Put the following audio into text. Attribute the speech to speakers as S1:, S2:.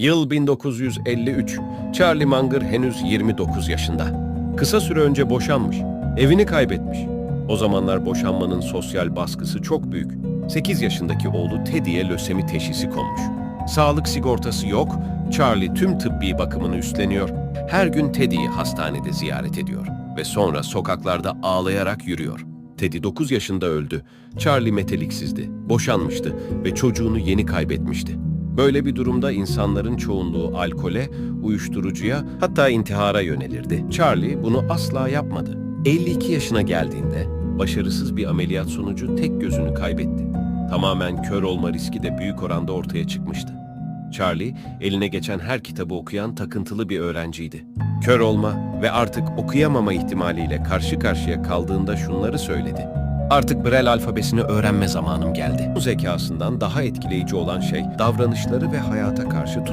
S1: Yıl 1953. Charlie Munger henüz 29 yaşında. Kısa süre önce boşanmış. Evini kaybetmiş. O zamanlar boşanmanın sosyal baskısı çok büyük. 8 yaşındaki oğlu Teddy'ye lösemi teşhisi konmuş. Sağlık sigortası yok, Charlie tüm tıbbi bakımını üstleniyor. Her gün Teddy'yi hastanede ziyaret ediyor ve sonra sokaklarda ağlayarak yürüyor. Teddy 9 yaşında öldü. Charlie meteliksizdi, boşanmıştı ve çocuğunu yeni kaybetmişti. Böyle bir durumda insanların çoğunluğu alkole, uyuşturucuya hatta intihara yönelirdi. Charlie bunu asla yapmadı. 52 yaşına geldiğinde başarısız bir ameliyat sonucu tek gözünü kaybetti. Tamamen kör olma riski de büyük oranda ortaya çıkmıştı. Charlie, eline geçen her kitabı okuyan takıntılı bir öğrenciydi. Kör olma ve artık okuyamama ihtimaliyle karşı karşıya kaldığında şunları söyledi. Artık Braille alfabesini öğrenme zamanım geldi. Bu zekasından daha etkileyici olan şey davranışları ve hayata karşı tutum.